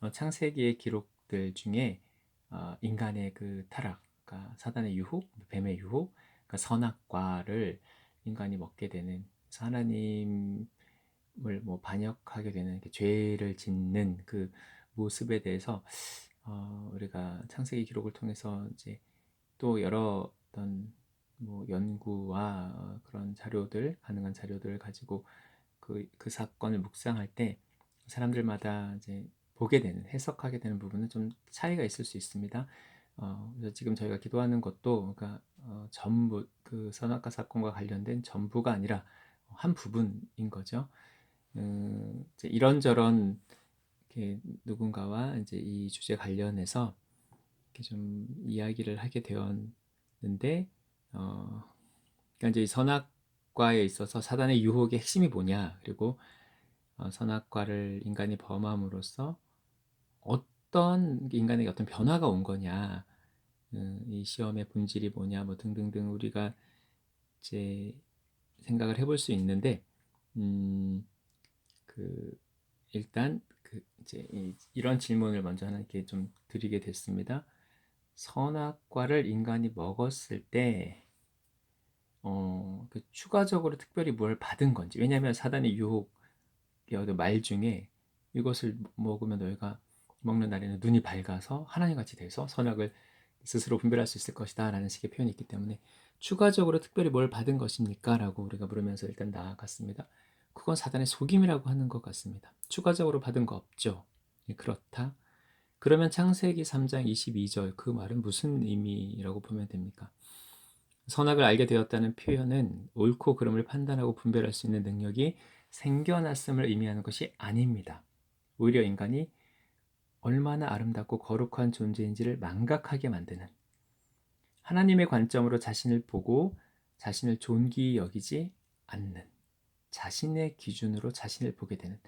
어, 창세기의 기록들 중에 어, 인간의 그 타락, 그러니까 사단의 유혹, 뱀의 유혹, 그러니까 선악과를 인간이 먹게 되는 하나님을 뭐 반역하게 되는 죄를 짓는 그 모습에 대해서 어, 우리가 창세기 기록을 통해서 이제 또 여러 어떤 뭐 연구와 어, 그런 자료들, 가능한 자료들을 가지고 그, 그 사건을 묵상할 때 사람들마다 이제 보게 되는, 해석하게 되는 부분은 좀 차이가 있을 수 있습니다. 어, 지금 저희가 기도하는 것도 그러니까 어, 전부 그 선악과 사건과 관련된 전부가 아니라 한 부분인 거죠. 음, 이제 이런저런 이렇게 누군가와 이제 이 주제 관련해서 이렇게 좀 이야기를 하게 되었는데, 어, 그러니까 이제 선악과에 있어서 사단의 유혹의 핵심이 뭐냐, 그리고 어, 선악과를 인간이 범함으로써 어떤 인간에게 어떤 변화가 온 거냐, 음, 이 시험의 본질이 뭐냐, 뭐 등등등 우리가 이제 생각을 해볼 수 있는데, 음, 그 일단 그 이제 이, 런 질문을 먼저 하나님께 좀 드리게 됐습니다. 선악과를 인간이 먹었을 때, 어, 그 추가적으로 특별히 뭘 받은 건지. 왜냐하면 사단의 유혹, 말 중에 이것을 먹으면 너희가 먹는 날에는 눈이 밝아서 하나님 같이 돼서 선악을 스스로 분별할 수 있을 것이다 라는 식의 표현이 있기 때문에 추가적으로 특별히 뭘 받은 것입니까? 라고 우리가 물으면서 일단 나아갔습니다. 그건 사단의 속임이라고 하는 것 같습니다. 추가적으로 받은 거 없죠. 예, 그렇다. 그러면 창세기 3장 22절 그 말은 무슨 의미라고 보면 됩니까? 선악을 알게 되었다는 표현은 옳고 그름을 판단하고 분별할 수 있는 능력이 생겨났음을 의미하는 것이 아닙니다. 오히려 인간이 얼마나 아름답고 거룩한 존재인지를 망각하게 만드는 하나님의 관점으로 자신을 보고 자신을 존귀히 여기지 않는 자신의 기준으로 자신을 보게 되는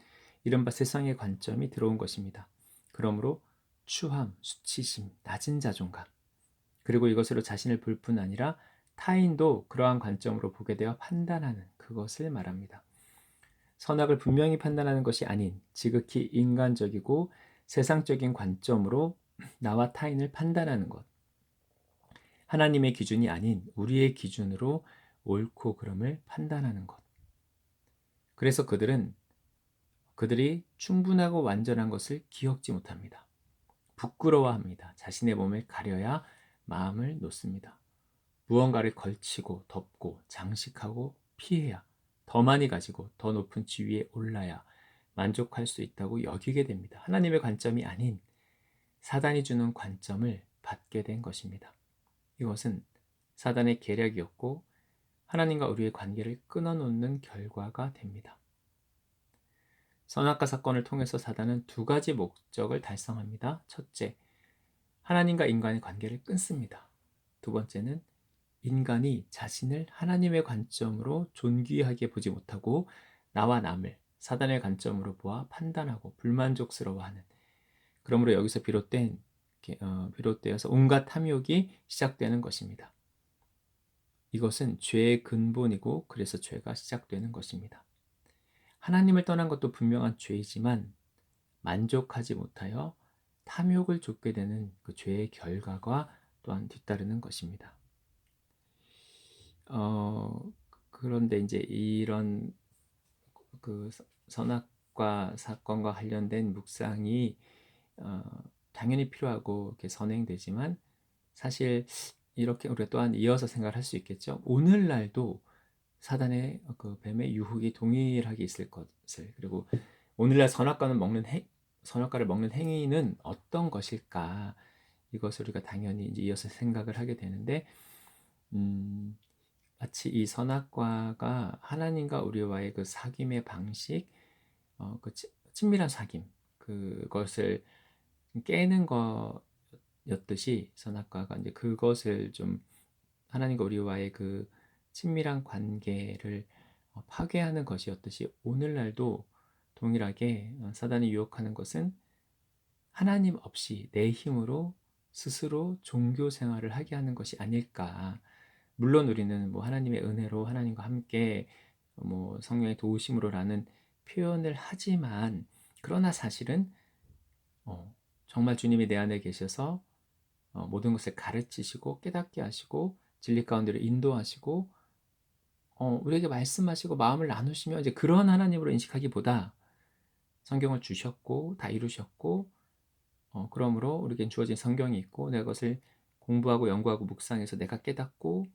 이른바 세상의 관점이 들어온 것입니다. 그러므로 추함, 수치심, 낮은 자존감 그리고 이것으로 자신을 볼 뿐 아니라 타인도 그러한 관점으로 보게 되어 판단하는 그것을 말합니다. 선악을 분명히 판단하는 것이 아닌 지극히 인간적이고 세상적인 관점으로 나와 타인을 판단하는 것. 하나님의 기준이 아닌 우리의 기준으로 옳고 그름을 판단하는 것. 그래서 그들은 그들이 충분하고 완전한 것을 기억지 못합니다. 부끄러워합니다. 자신의 몸을 가려야 마음을 놓습니다. 무언가를 걸치고 덮고 장식하고 피해야 더 많이 가지고 더 높은 지위에 올라야 만족할 수 있다고 여기게 됩니다. 하나님의 관점이 아닌 사단이 주는 관점을 받게 된 것입니다. 이것은 사단의 계략이었고 하나님과 우리의 관계를 끊어놓는 결과가 됩니다. 선악과 사건을 통해서 사단은 두 가지 목적을 달성합니다. 첫째, 하나님과 인간의 관계를 끊습니다. 두 번째는 인간이 자신을 하나님의 관점으로 존귀하게 보지 못하고 나와 남을 사단의 관점으로 보아 판단하고 불만족스러워하는 그러므로 여기서 비롯된 어, 비롯되어서 온갖 탐욕이 시작되는 것입니다. 이것은 죄의 근본이고 그래서 죄가 시작되는 것입니다. 하나님을 떠난 것도 분명한 죄이지만 만족하지 못하여 탐욕을 쫓게 되는 그 죄의 결과가 또한 뒤따르는 것입니다. 어, 그런데 이제 이런 그 선악과 사건과 관련된 묵상이 어, 당연히 필요하고 이렇게 선행되지만 사실 이렇게 우리가 또한 이어서 생각을 할수 있겠죠. 오늘날도 사단의 그 뱀의 유혹이 동일하게 있을 것을 그리고 오늘날 선악과는 먹는 행, 선악과를 먹는 행위는 어떤 것일까 이것을 우리가 당연히 이제 이어서 생각을 하게 되는데 음, 마치 이 선악과가 하나님과 우리와의 그 사귐의 방식, 어, 그 친밀한 사귐 그것을 깨는 거였듯이 선악과가 이제 그것을 좀 하나님과 우리와의 그 친밀한 관계를 어, 파괴하는 것이었듯이 오늘날도 동일하게 어, 사단이 유혹하는 것은 하나님 없이 내 힘으로 스스로 종교 생활을 하게 하는 것이 아닐까. 물론 우리는 뭐 하나님의 은혜로 하나님과 함께 뭐 성령의 도우심으로라는 표현을 하지만 그러나 사실은 어, 정말 주님이 내 안에 계셔서 어, 모든 것을 가르치시고 깨닫게 하시고 진리 가운데로 인도하시고 어, 우리에게 말씀하시고 마음을 나누시며 이제 그런 하나님으로 인식하기보다 성경을 주셨고 다 이루셨고 어, 그러므로 우리에겐 주어진 성경이 있고 내가 그것을 공부하고 연구하고 묵상해서 내가 깨닫고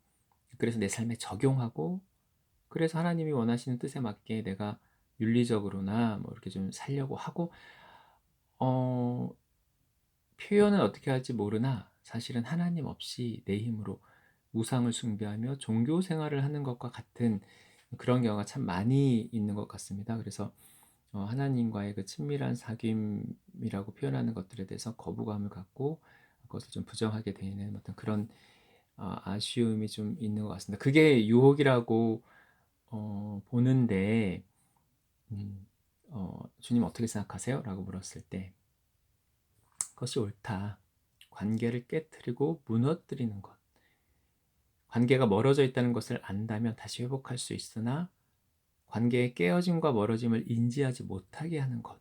그래서 내 삶에 적용하고 그래서 하나님이 원하시는 뜻에 맞게 내가 윤리적으로나 뭐 이렇게 좀 살려고 하고 어, 표현은 어떻게 할지 모르나 사실은 하나님 없이 내 힘으로 우상을 숭배하며 종교 생활을 하는 것과 같은 그런 경우가 참 많이 있는 것 같습니다. 그래서 어, 하나님과의 그 친밀한 사귐이라고 표현하는 것들에 대해서 거부감을 갖고 그것을 좀 부정하게 되는 어떤 그런 어, 아쉬움이 좀 있는 것 같습니다. 그게 유혹이라고 어, 보는데 음, 어, 주님 어떻게 생각하세요? 라고 물었을 때 그것이 옳다. 관계를 깨뜨리고 무너뜨리는 것. 관계가 멀어져 있다는 것을 안다면 다시 회복할 수 있으나 관계의 깨어짐과 멀어짐을 인지하지 못하게 하는 것.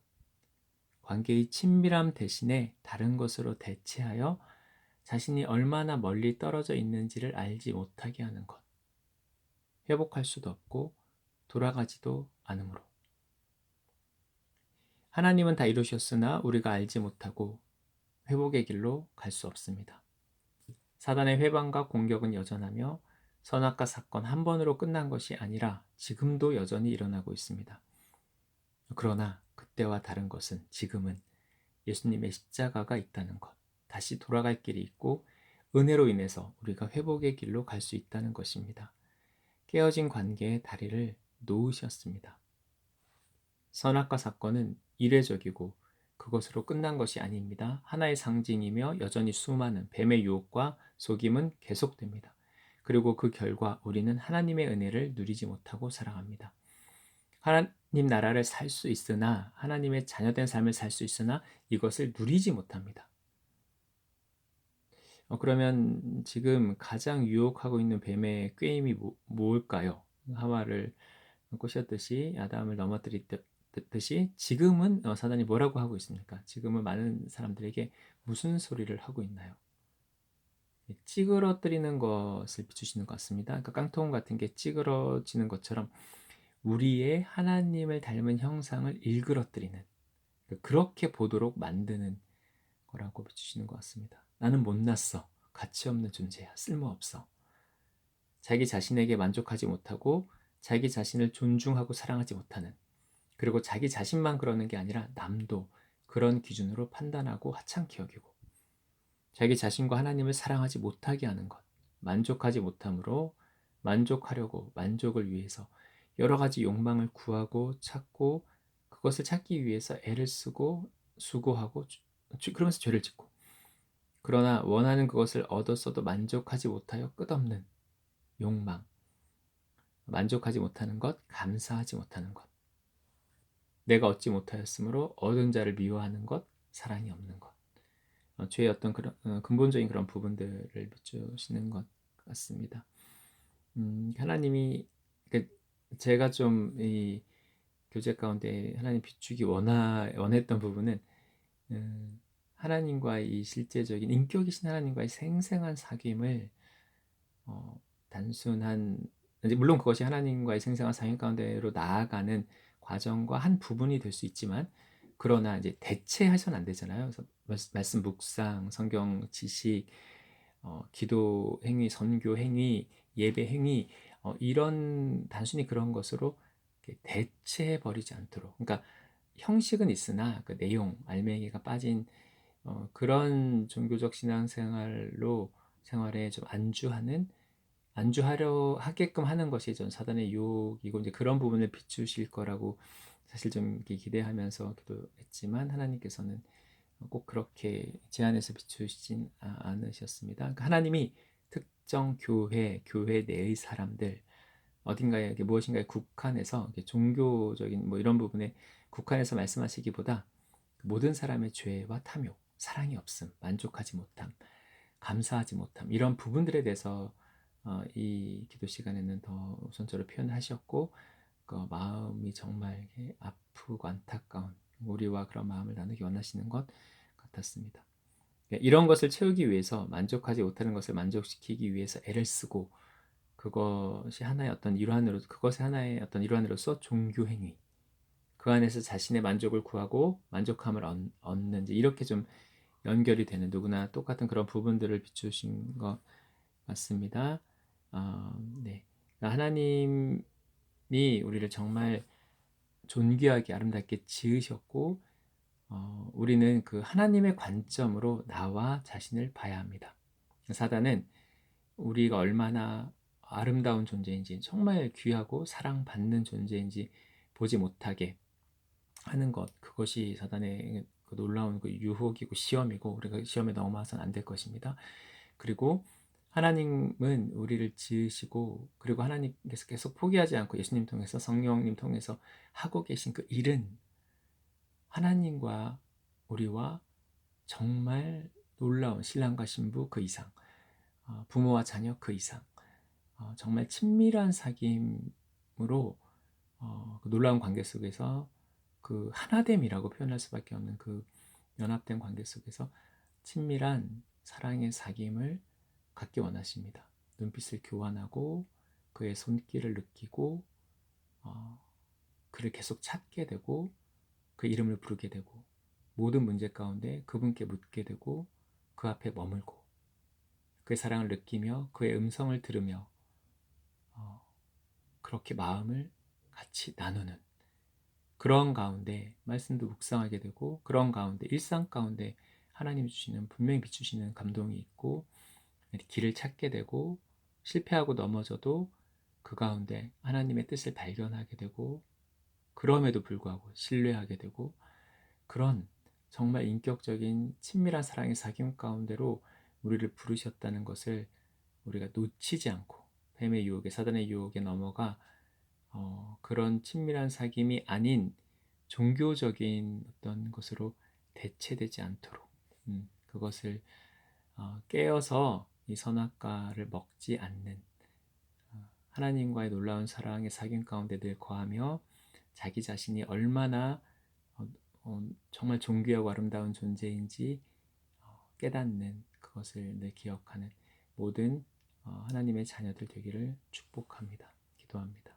관계의 친밀함 대신에 다른 것으로 대체하여 자신이 얼마나 멀리 떨어져 있는지를 알지 못하게 하는 것. 회복할 수도 없고 돌아가지도 않으므로. 하나님은 다 이루셨으나 우리가 알지 못하고 회복의 길로 갈 수 없습니다. 사단의 회방과 공격은 여전하며 선악과 사건 한 번으로 끝난 것이 아니라 지금도 여전히 일어나고 있습니다. 그러나 그때와 다른 것은 지금은 예수님의 십자가가 있다는 것, 다시 돌아갈 길이 있고 은혜로 인해서 우리가 회복의 길로 갈 수 있다는 것입니다. 깨어진 관계의 다리를 놓으셨습니다. 선악과 사건은 이례적이고 그것으로 끝난 것이 아닙니다. 하나의 상징이며 여전히 수많은 뱀의 유혹과 속임은 계속됩니다. 그리고 그 결과 우리는 하나님의 은혜를 누리지 못하고 살아갑니다. 하나님 나라를 살 수 있으나 하나님의 자녀된 삶을 살 수 있으나 이것을 누리지 못합니다. 어, 그러면 지금 가장 유혹하고 있는 뱀의 꾀임이 뭐, 뭘까요? 하와를 꼬셨듯이 아담을 넘어뜨리듯이 지금은 어, 사단이 뭐라고 하고 있습니까? 지금은 많은 사람들에게 무슨 소리를 하고 있나요? 찌그러뜨리는 것을 비추시는 것 같습니다. 그러니까 깡통 같은 게 찌그러지는 것처럼 우리의 하나님을 닮은 형상을 일그러뜨리는 그렇게 보도록 만드는 거라고 비추시는 것 같습니다. 나는 못났어. 가치 없는 존재야. 쓸모없어. 자기 자신에게 만족하지 못하고 자기 자신을 존중하고 사랑하지 못하는 그리고 자기 자신만 그러는 게 아니라 남도 그런 기준으로 판단하고 하찮게 여기고 자기 자신과 하나님을 사랑하지 못하게 하는 것, 만족하지 못함으로 만족하려고 만족을 위해서 여러 가지 욕망을 구하고 찾고 그것을 찾기 위해서 애를 쓰고 수고하고 그러면서 죄를 짓고 그러나 원하는 그것을 얻었어도 만족하지 못하여 끝없는 욕망 만족하지 못하는 것 감사하지 못하는 것 내가 얻지 못하였으므로 얻은 자를 미워하는 것 사랑이 없는 것 어, 죄의 어떤 그런 어, 근본적인 그런 부분들을 비추시는 것 같습니다. 음, 하나님이 그 제가 좀 이 교제 가운데 하나님 비추기 원하 원했던 부분은 음, 하나님과의 이 실제적인 인격이신 하나님과의 생생한 사귐을 어, 단순한 물론 그것이 하나님과의 생생한 사귐 가운데로 나아가는 과정과 한 부분이 될 수 있지만 그러나 이제 대체해서는 안 되잖아요. 그래서 말씀 묵상, 성경 지식, 어, 기도 행위, 선교 행위, 예배 행위 어, 이런 단순히 그런 것으로 대체해 버리지 않도록. 그러니까 형식은 있으나 그 내용, 알맹이가 빠진 어, 그런 종교적 신앙생활로 생활에 좀 안주하는 안주하려 하게끔 하는 것이 전 사단의 유혹이고 이제 그런 부분을 비추실 거라고 사실 좀 기대하면서 기도했지만 하나님께서는 꼭 그렇게 제안해서 비추시진 아, 않으셨습니다. 그러니까 하나님이 특정 교회, 교회 내의 사람들 어딘가에 무엇인가에 국한해서 종교적인 뭐 이런 부분에 국한해서 말씀하시기보다 모든 사람의 죄와 탐욕, 사랑이 없음, 만족하지 못함, 감사하지 못함 이런 부분들에 대해서 어, 이 기도 시간에는 더 우선적으로 표현하셨고 그 마음이 정말 아프고 안타까운 우리와 그런 마음을 나누기 원하시는 것 같았습니다. 이런 것을 채우기 위해서 만족하지 못하는 것을 만족시키기 위해서 애를 쓰고 그것이 하나의 어떤 일환으로 그것의 하나의 어떤 일환으로서 종교 행위 그 안에서 자신의 만족을 구하고 만족함을 얻, 얻는지 이렇게 좀 연결이 되는 누구나 똑같은 그런 부분들을 비추신 것 같습니다. 어, 네. 하나님이 우리를 정말 존귀하게 아름답게 지으셨고 어, 우리는 그 하나님의 관점으로 나와 자신을 봐야 합니다. 사단은 우리가 얼마나 아름다운 존재인지 정말 귀하고 사랑받는 존재인지 보지 못하게 하는 것 그것이 사단의 그 놀라운 그 유혹이고 시험이고 우리가 시험에 넘어와서는 안 될 것입니다. 그리고 하나님은 우리를 지으시고 그리고 하나님께서 계속 포기하지 않고 예수님 통해서 성령님 통해서 하고 계신 그 일은 하나님과 우리와 정말 놀라운 신랑과 신부 그 이상 어, 부모와 자녀 그 이상 어, 정말 친밀한 사귐으로 어, 그 놀라운 관계 속에서 그 하나됨이라고 표현할 수밖에 없는 그 연합된 관계 속에서 친밀한 사랑의 사귐을 갖기 원하십니다. 눈빛을 교환하고 그의 손길을 느끼고 어, 그를 계속 찾게 되고 그 이름을 부르게 되고 모든 문제 가운데 그분께 묻게 되고 그 앞에 머물고 그의 사랑을 느끼며 그의 음성을 들으며 어, 그렇게 마음을 같이 나누는 그런 가운데 말씀도 묵상하게 되고 그런 가운데 일상 가운데 하나님 주시는 분명히 비추시는 감동이 있고 길을 찾게 되고 실패하고 넘어져도 그 가운데 하나님의 뜻을 발견하게 되고 그럼에도 불구하고 신뢰하게 되고 그런 정말 인격적인 친밀한 사랑의 사귐 가운데로 우리를 부르셨다는 것을 우리가 놓치지 않고 뱀의 유혹에 사단의 유혹에 넘어가 어, 그런 친밀한 사귐이 아닌 종교적인 어떤 것으로 대체되지 않도록 음, 그것을 어, 깨어서 이 선악과를 먹지 않는 어, 하나님과의 놀라운 사랑의 사귐 가운데 늘 거하며 자기 자신이 얼마나 어, 어, 정말 존귀하고 아름다운 존재인지 어, 깨닫는 그것을 늘 기억하는 모든 어, 하나님의 자녀들 되기를 축복합니다. 기도합니다.